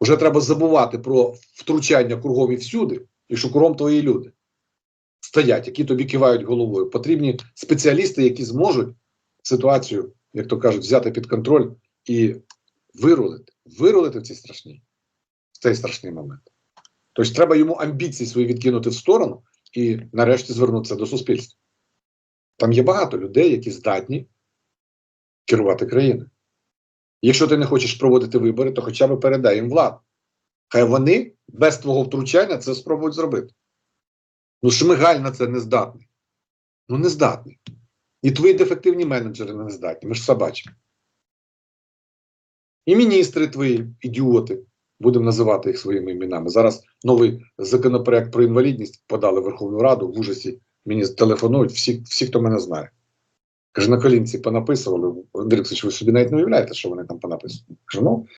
Вже треба забувати про втручання кругом і всюди, і що кругом твої люди стоять, які тобі кивають головою. Потрібні спеціалісти, які зможуть ситуацію, як то кажуть, взяти під контроль і вирулити, вирулити в цій страшній, в цей страшний момент. Тобто треба йому амбіції свої відкинути в сторону і нарешті звернутися до суспільства. Там є багато людей, які здатні керувати країною. Якщо ти не хочеш проводити вибори, то хоча б передай їм владу. Хай вони без твого втручання це спробують зробити. Ну, Шмигаль на це не здатний. Ну, не здатний. І твої дефективні менеджери не здатні. Ми ж все бачимо. І міністри твої, ідіоти, будемо називати їх своїми іменами. Зараз новий законопроект про інвалідність подали в Верховну Раду в ужасі. Мені телефонують всі, всі хто мене знає. Каже, на колінці понаписували. Андрій Олексійович, ви собі навіть не уявляєте, що вони там понаписували. Кажу, ну,